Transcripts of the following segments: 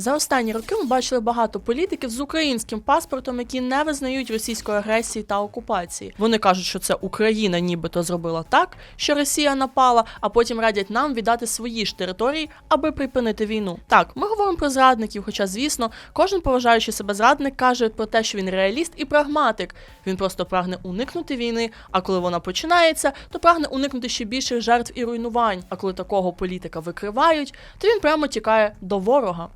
За останні роки ми бачили багато політиків з українським паспортом, які не визнають російської агресії та окупації. Вони кажуть, що це Україна нібито зробила так, що Росія напала, а потім радять нам віддати свої ж території, аби припинити війну. Так, ми говоримо про зрадників, хоча, звісно, кожен поважаючий себе зрадник каже про те, що він реаліст і прагматик. Він просто прагне уникнути війни. А коли вона починається, то прагне уникнути ще більших жертв і руйнувань. А коли такого політика викривають, то він прямо тікає до ворога.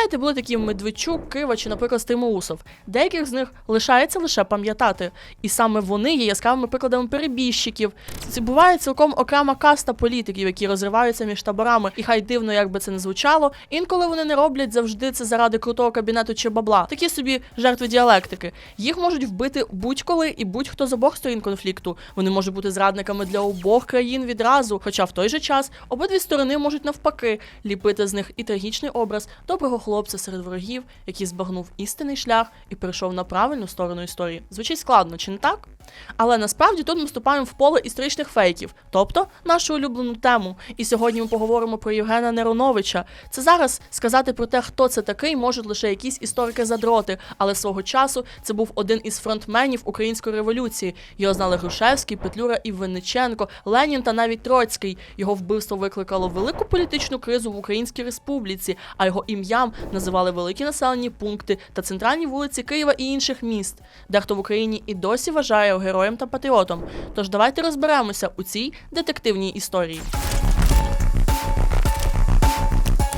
Пам'ятаєте, були такі Медведчук, Кива чи, наприклад, Стимоусов. Деяких з них лишається лише пам'ятати, і саме вони є яскравими прикладами перебіжчиків. Це буває цілком окрема каста політиків, які розриваються між таборами, і хай дивно, як би це не звучало. Інколи вони не роблять завжди це заради крутого кабінету чи бабла. Такі собі жертви діалектики. Їх можуть вбити будь-коли і будь-хто з обох сторін конфлікту. Вони можуть бути зрадниками для обох країн відразу. Хоча в той же час обидві сторони можуть навпаки ліпити з них і трагічний образ доброго хлопця серед ворогів, який збагнув істинний шлях і перейшов на правильну сторону історії. Звучить складно, чи не так? Але насправді тут ми вступаємо в поле історичних фейків, тобто нашу улюблену тему. І сьогодні ми поговоримо про Євгена Нероновича. Це зараз сказати про те, хто це такий, можуть лише якісь історики задроти, але свого часу це був один із фронтменів української революції. Його знали Грушевський, Петлюра і Винниченко, Ленін та навіть Троцький. Його вбивство викликало велику політичну кризу в Українській республіці, а його ім'ям називали великі населені пункти та центральні вулиці Києва і інших міст. Дехто в Україні і досі вважає героєм та патріотом. Тож давайте розберемося у цій детективній історії.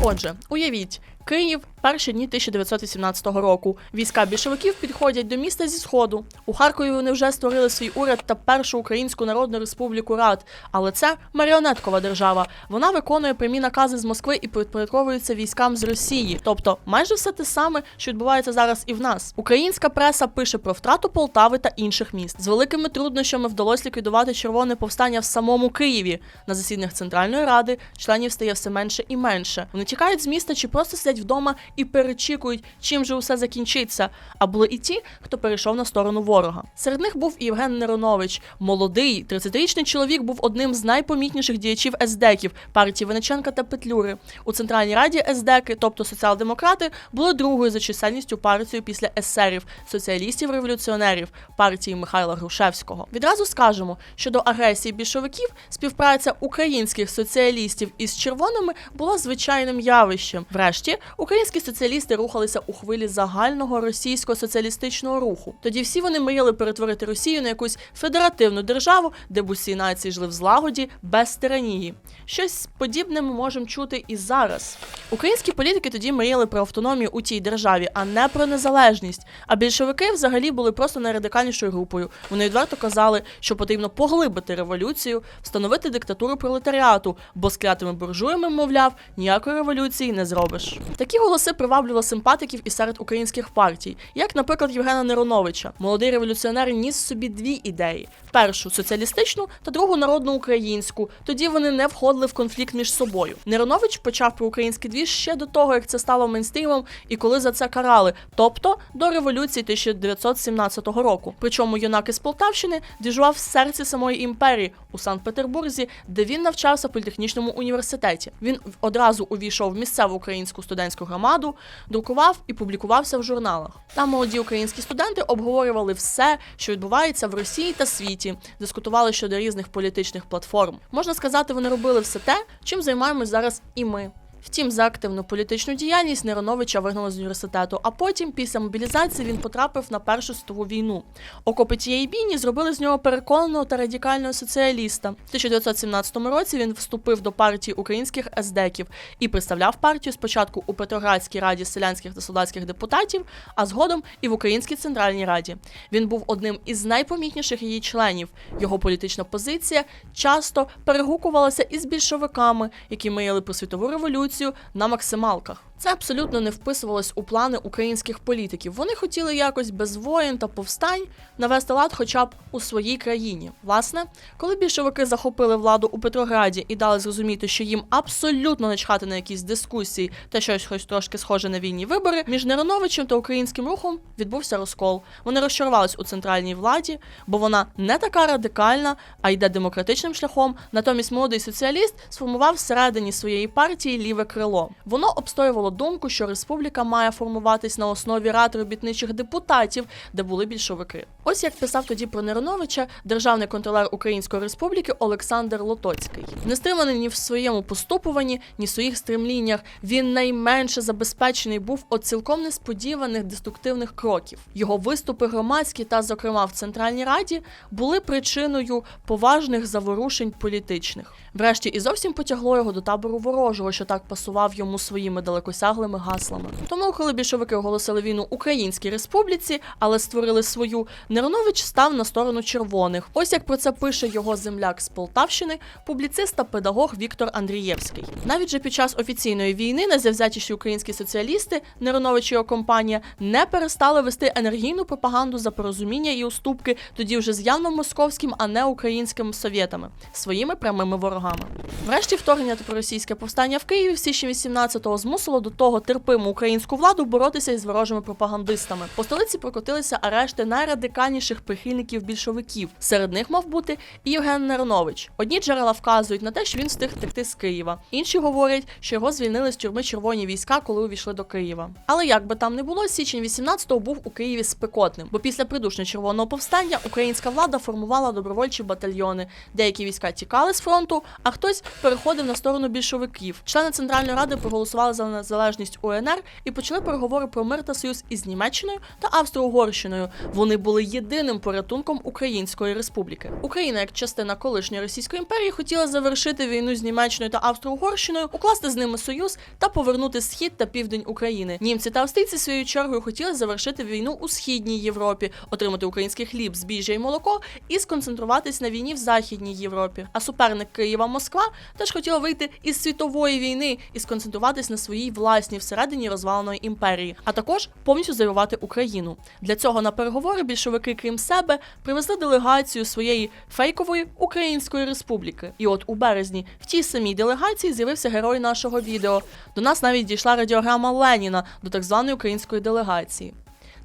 Отже, уявіть, Київ, перші дні 1918 року. Війська більшовиків підходять до міста зі сходу. У Харкові вони вже створили свій уряд та першу Українську Народну Республіку Рад. Але це маріонеткова держава. Вона виконує прямі накази з Москви і підпорядковується військам з Росії. Тобто, майже все те саме, що відбувається зараз і в нас. Українська преса пише про втрату Полтави та інших міст. З великими труднощами вдалося ліквідувати червоне повстання в самому Києві. На засіданнях Центральної ради членів стає все менше і менше. Вони тікають з міста чи просто сидять вдома і перечікують, чим же усе закінчиться. А були і ті, хто перейшов на сторону ворога. Серед них був і Євген Неронович. Молодий, 30-річний чоловік був одним з найпомітніших діячів ездеків партії Венеченка та Петлюри. У Центральній Раді ездеки, тобто соціал-демократи, були другою за чисельністю партією після есерів, соціалістів-революціонерів партії Михайла Грушевського. Відразу скажемо, що до агресії більшовиків співпраця українських соціалістів із червоними була звичайним явищем. Врешті українські соціалісти рухалися у хвилі загального російського соціалістичного руху. Тоді всі вони мріяли перетворити Росію на якусь федеративну державу, де б усі нації жили в злагоді без тиранії. Щось подібне ми можемо чути і зараз. Українські політики тоді мріяли про автономію у тій державі, а не про незалежність. А більшовики взагалі були просто найрадикальнішою групою. Вони відверто казали, що потрібно поглибити революцію, встановити диктатуру пролетаріату, бо з клятими буржуями, мовляв, ніякої революції не зробиш. Такі голоси приваблювали симпатиків і серед українських партій, як, наприклад, Євгена Нероновича. Молодий революціонер ніс собі дві ідеї: першу соціалістичну та другу народну українську. Тоді вони не входили в конфлікт між собою. Неронович почав про український двіж ще до того, як це стало мейнстрімом, і коли за це карали, тобто до революції 1917 року. Причому юнак із Полтавщини діжував в серці самої імперії у Санкт-Петербурзі, де він навчався в політехнічному університеті. Він одразу увійшов в місцеву українську студентську громаду, друкував і публікувався в журналах. Там молоді українські студенти обговорювали все, що відбувається в Росії та світі, дискутували щодо різних політичних платформ. Можна сказати, вони робили все те, чим займаємось зараз і ми. Втім, за активну політичну діяльність Нероновича вигнали з університету, а потім, після мобілізації, він потрапив на Першу світову війну. Окопи тієї бійні зробили з нього переконаного та радикального соціаліста. В 1917 році він вступив до партії українських ездеків і представляв партію спочатку у Петроградській раді селянських та солдатських депутатів, а згодом і в Українській центральній раді. Він був одним із найпомітніших її членів. Його політична позиція часто перегукувалася із більшовиками, які мріяли про світову революцію на максималках. Це абсолютно не вписувалось у плани українських політиків. Вони хотіли якось без воєн та повстань навести лад хоча б у своїй країні. Власне, коли більшовики захопили владу у Петрограді і дали зрозуміти, що їм абсолютно не чхати на якісь дискусії та щось хоч трошки схоже на війні вибори, між Нероновичем та українським рухом відбувся розкол. Вони розчарувались у центральній владі, бо вона не така радикальна, а йде демократичним шляхом. Натомість молодий соціаліст сформував всередині своєї партії ліве крило. Воно обстоювало думку, що республіка має формуватись на основі рад робітничих депутатів, де були більшовики. Ось як писав тоді про Нероновича державний контролер Української республіки Олександр Лотоцький. Не стриманий ні в своєму поступуванні, ні в своїх стремліннях. Він найменше забезпечений був от цілком несподіваних деструктивних кроків. Його виступи громадські та, зокрема, в Центральній Раді були причиною поважних заворушень політичних. Врешті і зовсім потягло його до табору ворожого, що так пасував йому своїми далекосяглими гаслами. Тому, коли більшовики оголосили війну Українській республіці, але створили свою, Неронович став на сторону червоних. Ось як про це пише його земляк з Полтавщини, публіцист та педагог Віктор Андрієвський. Навіть же під час офіційної війни найзавзятіші українські соціалісти, Неронович і його компанія, не перестали вести енергійну пропаганду за порозуміння і уступки тоді вже з явно московським, а не українськими совєтами, своїми прямими ворогами. Врешті вторгнення та проросійське повстання в Києві в січні 18-го змусило до того терпиму українську владу боротися із ворожими пропагандистами. По столиці прокотилися арешти найрадикальніших прихильників більшовиків. Серед них мав бути і Євген Неронович. Одні джерела вказують на те, що він встиг втекти з Києва. Інші говорять, що його звільнили з тюрми червоні війська, коли увійшли до Києва. Але як би там не було, січень 18-го був у Києві спекотним, бо після придушення червоного повстання українська влада формувала добровольчі батальйони. Деякі війська тікали з фронту, а хтось переходив на сторону більшовиків. Члени Центральної ради проголосували за незалежність УНР і почали переговори про мир та союз із Німеччиною та Австро-Угорщиною. Вони були єдиним порятунком Української республіки. Україна, як частина колишньої Російської імперії, хотіла завершити війну з Німеччиною та Австро-Угорщиною, укласти з ними союз та повернути схід та південь України. Німці та австрійці своєю чергою хотіли завершити війну у східній Європі, отримати український хліб, збіжжя і молоко і сконцентруватись на війні в західній Європі. А суперник Києва Москва теж хотіла вийти із світової війни і сконцентруватись на своїй власній всередині розваленої імперії, а також повністю завоювати Україну. Для цього на переговори більшовики, крім себе, привезли делегацію своєї фейкової Української республіки. І от у березні в тій самій делегації з'явився герой нашого відео. До нас навіть дійшла радіограма Леніна до так званої української делегації.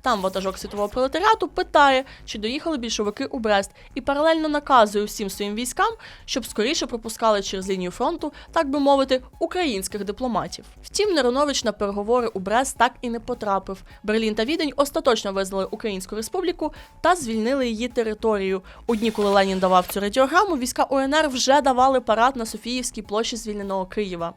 Там ватажок світового пролетаріату питає, чи доїхали більшовики у Брест, і паралельно наказує всім своїм військам, щоб скоріше пропускали через лінію фронту, так би мовити, українських дипломатів. Втім, Неронович на переговори у Брест так і не потрапив. Берлін та Відень остаточно визнали Українську республіку та звільнили її територію. У дні, коли Ленін давав цю радіограму, війська УНР вже давали парад на Софіївській площі звільненого Києва.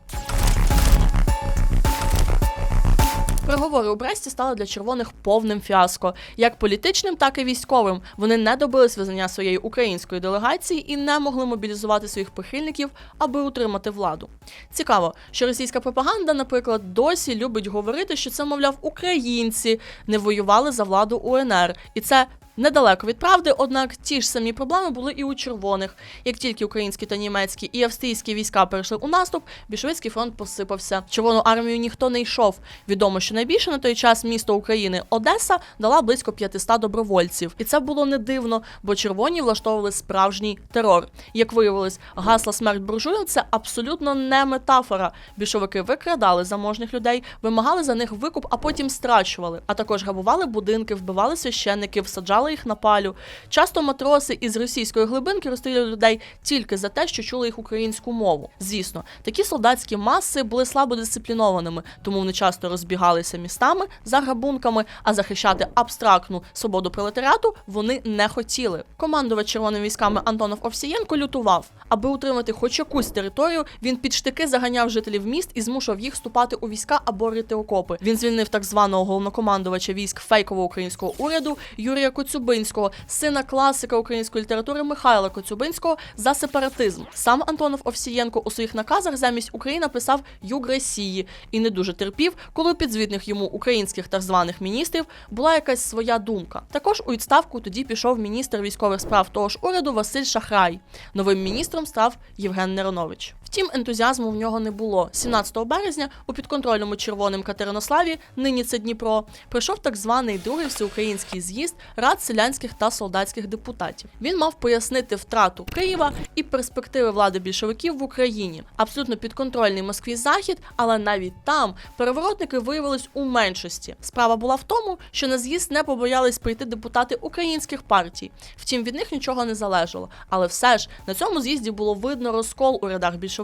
Переговори у Бресті стали для червоних повним фіаско, як політичним, так і військовим. Вони не добились визнання своєї української делегації і не могли мобілізувати своїх прихильників, аби утримати владу. Цікаво, що російська пропаганда, наприклад, досі любить говорити, що це, мовляв, українці не воювали за владу УНР, і це. Недалеко від правди, однак ті ж самі проблеми були і у червоних. Як тільки українські та німецькі і австрійські війська перейшли у наступ, більшовицький фронт посипався. Червону армію ніхто не йшов. Відомо, що найбільше на той час місто України Одеса дала близько 500 добровольців, і це було не дивно, бо червоні влаштовували справжній терор. Як виявилось, гасла смерть буржуям це абсолютно не метафора. Більшовики викрадали заможних людей, вимагали за них викуп, а потім страчували. А також грабували будинки, вбивали священників, саджали їх на палю. Часто матроси із російської глибинки розстрілювали людей тільки за те, що чули їх українську мову. Звісно, такі солдатські маси були слабо дисциплінованими, тому вони часто розбігалися містами за грабунками, а захищати абстрактну свободу пролетаріату вони не хотіли. Командувач червоними військами Антонов Овсієнко лютував, аби утримати хоч якусь територію. Він під штики заганяв жителів міст і змушував їх вступати у війська або рити окопи. Він звільнив так званого головнокомандувача військ фейкового українського уряду Юрія Коцюбинського, Коцюбинського, сина класика української літератури Михайла Коцюбинського, за сепаратизм. Сам Антонов Овсієнко у своїх наказах замість Україна писав Юг Росії і не дуже терпів, коли у підзвітних йому українських так званих міністрів була якась своя думка. Також у відставку тоді пішов міністр військових справ того ж уряду Василь Шахрай. Новим міністром став Євген Неронович. Втім, ентузіазму в нього не було. 17 березня у підконтрольному червоним Катеринославі, нині це Дніпро, прийшов так званий другий всеукраїнський з'їзд рад селянських та солдатських депутатів. Він мав пояснити втрату Києва і перспективи влади більшовиків в Україні. Абсолютно підконтрольний Москві захід, але навіть там переворотники виявились у меншості. Справа була в тому, що на з'їзд не побоялись прийти депутати українських партій. Втім, від них нічого не залежало. Але все ж на цьому з'їзді було видно розкол у рядах більшовиків.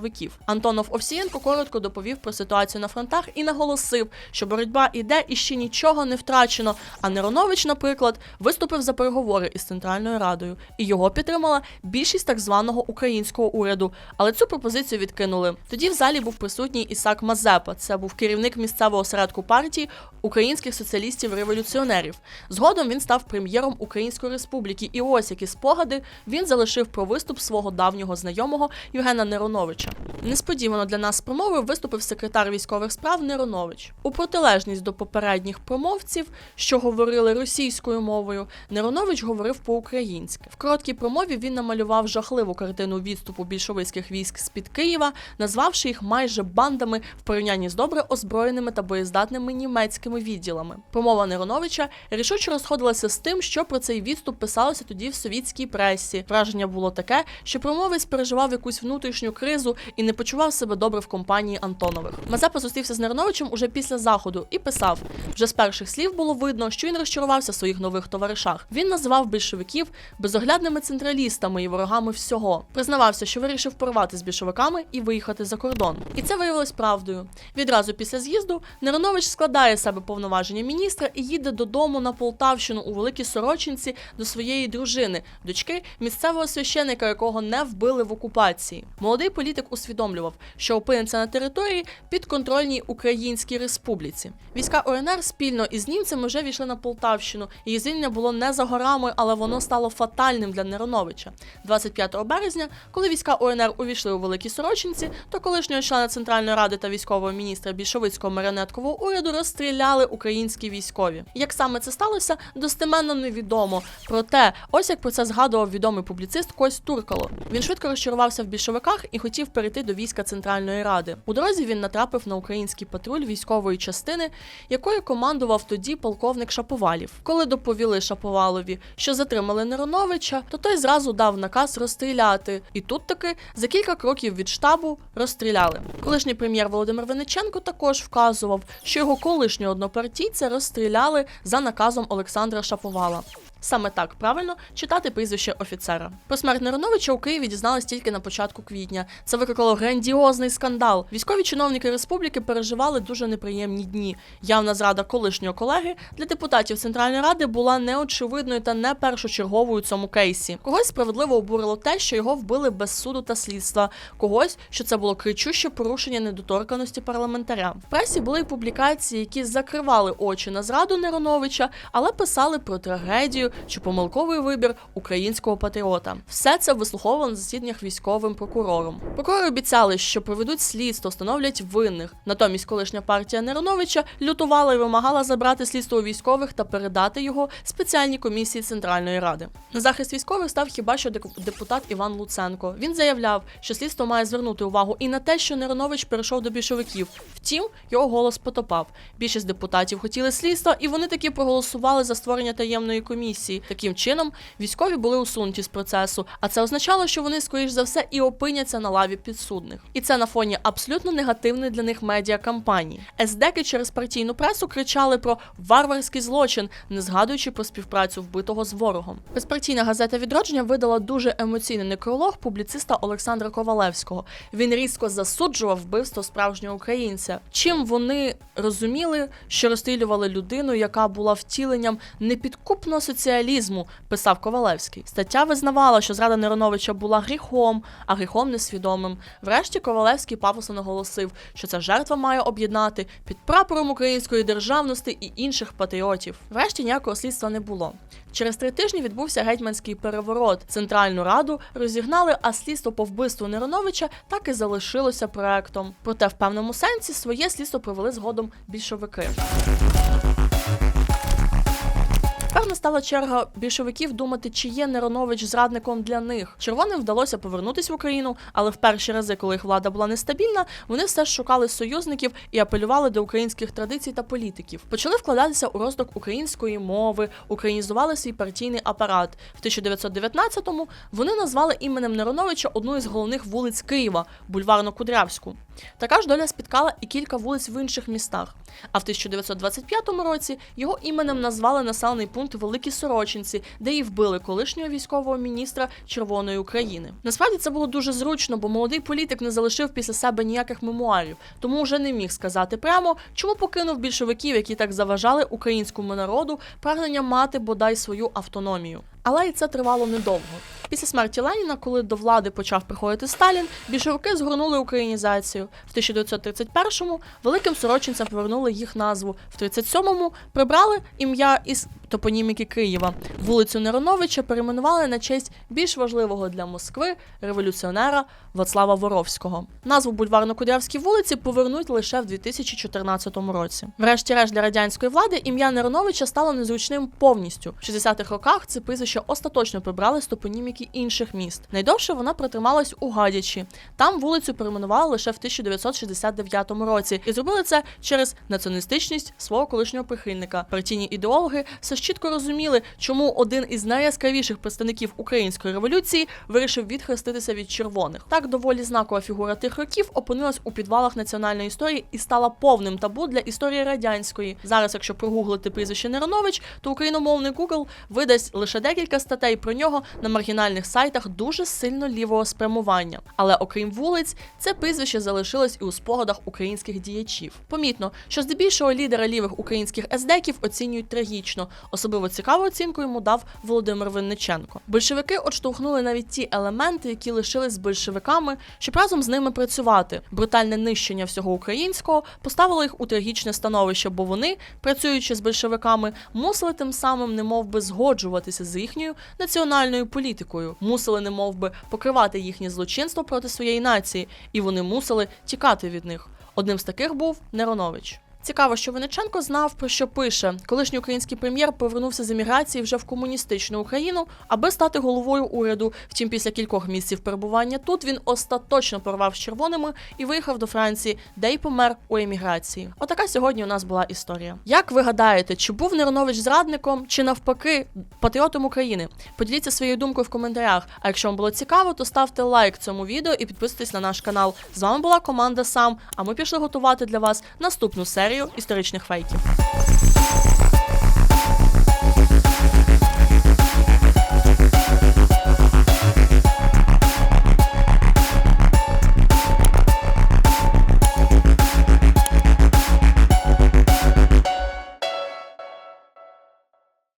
Антонов Овсієнко коротко доповів про ситуацію на фронтах і наголосив, що боротьба іде і ще нічого не втрачено. А Неронович, наприклад, виступив за переговори із Центральною Радою, і його підтримала більшість так званого українського уряду. Але цю пропозицію відкинули. Тоді в залі був присутній Ісак Мазепа. Це був керівник місцевого осередку партії українських соціалістів-революціонерів. Згодом він став прем'єром Української республіки. І ось які спогади він залишив про виступ свого давнього знайомого Євгена Нероновича. Несподівано для нас з промовою виступив секретар військових справ Неронович. У протилежність до попередніх промовців, що говорили російською мовою, Неронович говорив по-українськи. В короткій промові він намалював жахливу картину відступу більшовицьких військ з під Києва, назвавши їх майже бандами в порівнянні з добре озброєними та боєздатними німецькими відділами. Промова Нероновича рішуче розходилася з тим, що про цей відступ писалося тоді в совітській пресі. Враження було таке, що промовець переживав якусь внутрішню кризу і не почував себе добре в компанії Антонових. Мазепа зустрівся з Нероновичем уже після заходу і писав: вже з перших слів було видно, що він розчарувався в своїх нових товаришах. Він називав більшовиків безоглядними централістами і ворогами всього. Признавався, що вирішив порвати з більшовиками і виїхати за кордон. І це виявилось правдою. Відразу після з'їзду Неронович складає себе повноваження міністра і їде додому на Полтавщину у Великій Сорочинці до своєї дружини, дочки місцевого священика, якого не вбили в окупації. Молодий політик усвідомлював, що опиниться на території підконтрольній Українській Республіці. Війська ОНР спільно із німцями вже війшли на Полтавщину. Її звільнення було не за горами, але воно стало фатальним для Нероновича. 25 березня, коли війська ОНР увійшли у Великі Сорочинці, то колишнього члена Центральної ради та військового міністра більшовицького маріонеткового уряду розстріляли українські військові. Як саме це сталося, достеменно невідомо. Проте, ось як про це згадував відомий публіцист Кость Туркало. Він швидко розчарувався в більшовиках і хотів перейти до війська Центральної ради. У дорозі він натрапив на український патруль військової частини, якою командував тоді полковник Шаповалів. Коли доповіли Шаповалові, що затримали Нероновича, то той зразу дав наказ розстріляти. І тут таки за кілька кроків від штабу розстріляли. Колишній прем'єр Володимир Вениченко також вказував, що його колишнього однопартійця розстріляли за наказом Олександра Шаповала. Саме так правильно читати прізвище офіцера. Про смерть Нероновича у Києві дізнались тільки на початку квітня. Це викликало грандіозний скандал. Військові чиновники республіки переживали дуже неприємні дні. Явна зрада колишнього колеги для депутатів Центральної ради була неочевидною та не першочерговою цьому кейсі. Когось справедливо обурило те, що його вбили без суду та слідства. Когось, що це було кричуще порушення недоторканості парламентаря. В пресі були й публікації, які закривали очі на зраду Нероновича, але писали про трагедію чи помилковий вибір українського патріота. Все це вислуховувало на засіданнях військовим прокурором. Прокурори обіцяли, що проведуть слідство, встановлять винних. Натомість колишня партія Нероновича лютувала і вимагала забрати слідство у військових та передати його спеціальній комісії Центральної ради. На захист військових став хіба що депутат Іван Луценко. Він заявляв, що слідство має звернути увагу і на те, що Неронович перейшов до більшовиків. Втім, його голос потопав. Більшість депутатів хотіли слідства, і вони таки проголосували за створення таємної комісії. Таким чином, військові були усунуті з процесу, а це означало, що вони, скоріш за все, і опиняться на лаві підсудних. І це на фоні абсолютно негативної для них медіакампанії. СДКи через партійну пресу кричали про варварський злочин, не згадуючи про співпрацю вбитого з ворогом. Безпартійна газета відродження видала дуже емоційний некролог публіциста Олександра Ковалевського. Він різко засуджував вбивство справжнього українця. Чим вони розуміли, що розстрілювали людину, яка була втіленням непідкупного соціального соціалізму, писав Ковалевський. Стаття визнавала, що зрада Нероновича була гріхом, а гріхом несвідомим. Врешті Ковалевський пафосно наголосив, що ця жертва має об'єднати під прапором української державності і інших патріотів. Врешті ніякого слідства не було. Через три тижні відбувся гетьманський переворот. Центральну раду розігнали, а слідство по вбивству Нероновича так і залишилося проектом. Проте в певному сенсі своє слідство провели згодом більшовики. Тепер настала черга більшовиків думати, чи є Неронович зрадником для них. Червоним вдалося повернутися в Україну, але в перші рази, коли їх влада була нестабільна, вони все ж шукали союзників і апелювали до українських традицій та політиків. Почали вкладатися у розвиток української мови, українізували свій партійний апарат. В 1919-му вони назвали іменем Нероновича одну із головних вулиць Києва бульварно-Кудрявську. Така ж доля спіткала і кілька вулиць в інших містах. А в 1925 році його іменем назвали населений пункт Великі Сорочинці, де і вбили колишнього військового міністра Червоної України. Насправді це було дуже зручно, бо молодий політик не залишив після себе ніяких мемуарів, тому вже не міг сказати прямо, чому покинув більшовиків, які так заважали українському народу прагнення мати бодай свою автономію. Але і це тривало недовго. Після смерті Леніна, коли до влади почав приходити Сталін, більшовики згорнули українізацію. В 1931-му великим сорочинцям повернули їх назву. В 37-му прибрали ім'я із топоніміки Києва. Вулицю Нероновича перейменували на честь більш важливого для Москви революціонера Вацлава Воровського. Назву бульварно-кудрявській вулиці повернуть лише в 2014 році. Врешті-решт для радянської влади ім'я Нероновича стало незручним повністю. В 60-х роках це прізвище остаточно прибрали з топоніміки інших міст. Найдовше вона протрималась у Гадячі. Там вулицю перейменували лише в 1969 році, і зробили це через націоналістичність свого колишнього прихильника. Партійні ідеологи все ж чітко розуміли, чому один із найяскравіших представників української революції вирішив відхреститися від червоних. Так доволі знакова фігура тих років опинилась у підвалах національної історії і стала повним табу для історії радянської. Зараз, якщо прогуглити прізвище Неронович, то україномовний Google видасть лише декілька статей про нього на маргінальних сайтах дуже сильно лівого спрямування. Але окрім вулиць, це прізвище залишилось і у спогадах українських діячів. Помітно, що здебільшого лідера лівих українських ездеків оцінюють трагічно. Особливо цікаву оцінку йому дав Володимир Винниченко. Большевики отштовхнули навіть ті елементи, які лишились з большевиками, щоб разом з ними працювати. Брутальне нищення всього українського поставило їх у трагічне становище, бо вони, працюючи з большевиками, мусили тим самим немов би згоджуватися з їхньою національною політикою, мусили немов би покривати їхнє злочинство проти своєї нації, і вони мусили тікати від них. Одним з таких був Неронович. Цікаво, що Винниченко знав про що пише. Колишній український прем'єр повернувся з еміграції вже в комуністичну Україну, аби стати головою уряду. Втім, після кількох місяців перебування тут він остаточно порвав з червоними і виїхав до Франції, де й помер у еміграції. Отака сьогодні у нас була історія. Як ви гадаєте, чи був Неронович зрадником, чи навпаки патріотом України? Поділіться своєю думкою в коментарях. А якщо вам було цікаво, то ставте лайк цьому відео і підписуйтесь на наш канал. З вами була команда Сам. А ми пішли готувати для вас наступну серію історичних фейків.